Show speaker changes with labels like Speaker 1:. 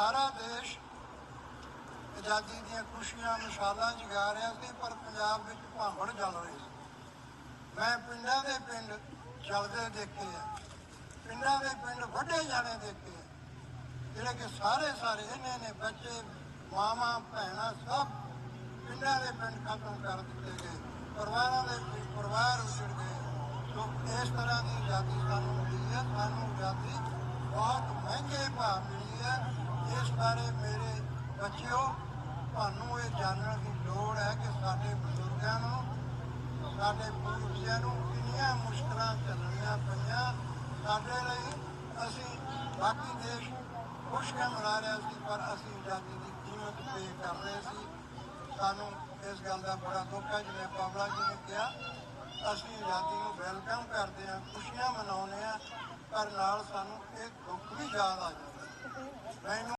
Speaker 1: ਸਾਰਾ ਦੇਸ਼ ਆਜ਼ਾਦੀ ਦੀਆਂ ਖੁਸ਼ੀਆਂ, ਮਿਸਾਲਾਂ ਜਗਾ ਰਿਹਾ ਸੀ, ਪਰ ਪੰਜਾਬ ਵਿੱਚ ਭਾਂਬੜ ਜਲ ਰਹੀ ਸੀ। ਮੈਂ ਪਿੰਡਾਂ ਦੇ ਪਿੰਡ ਚੱਲਦੇ ਦੇਖੇ ਆ। ਪਿੰਡਾਂ ਦੇ ਪਿੰਡ ਵੱਡੇ ਜਾਣੇ ਦੇਖੇ ਆ। ਜਿਹੜੇ ਕਿ ਸਾਰੇ ਸਾਰੇ ਇਹਨੇ ਨੇ ਬੱਚੇ, ਮਾਵਾਂ, ਭੈਣਾਂ ਸਭ ਪਿੰਡਾਂ ਦੇ ਪਿੰਡ ਖਤਮ ਕਰ ਦਿੱਤੇ ਗਏ। ਪਰਿਵਾਰਾਂ ਦੇ ਪਰਿਵਾਰ ਉਜੜ ਗਏ। ਸੋ ਇਸ ਤਰ੍ਹਾਂ ਦੀ ਆਜ਼ਾਦੀ ਸਾਨੂੰ ਮਿਲੀ ਹੈ। ਸਾਨੂੰ ਆਜ਼ਾਦੀ ਬਹੁਤ ਮਹਿੰਗੇ ਭਾਅ ਮਿਲੀ ਹੈ। ਇਸ ਬਾਰੇ ਮੇਰੇ ਬੱਚਿਓ ਤੁਹਾਨੂੰ ਇਹ ਜਾਣਨ ਦੀ ਲੋੜ ਹੈ ਕਿ ਸਾਡੇ ਬਜ਼ੁਰਗਾਂ ਨੂੰ, ਸਾਡੇ ਪੂਰਵਜਾਂ ਨੂੰ ਕਿੰਨੀਆਂ ਮੁਸ਼ਕਲਾਂ ਝੱਲਣੀਆਂ ਪਈਆਂ। ਸਾਡੇ ਲਈ ਅਸੀਂ ਬਾਕੀ ਦੇਸ਼ ਖੁਸ਼ੀਆਂ ਮਨਾ ਰਿਹਾ ਸੀ, ਪਰ ਅਸੀਂ ਆਜ਼ਾਦੀ ਦੀ ਕੀਮਤ ਪੇ ਕਰ ਰਹੇ ਸੀ। ਸਾਨੂੰ ਇਸ ਗੱਲ ਦਾ ਬੜਾ ਦੁੱਖ ਹੈ, ਜਿਵੇਂ ਪਾਵਲਾ ਜੀ ਨੇ ਕਿਹਾ, ਅਸੀਂ ਆਜ਼ਾਦੀ ਨੂੰ ਵੈਲਕਮ ਕਰਦੇ ਹਾਂ, ਖੁਸ਼ੀਆਂ ਮਨਾਉਂਦੇ ਹਾਂ, ਪਰ ਨਾਲ ਸਾਨੂੰ ਇਹ ਦੁੱਖ ਵੀ ਯਾਦ ਆ ਜਾਂਦਾ ਮੈਨੂੰ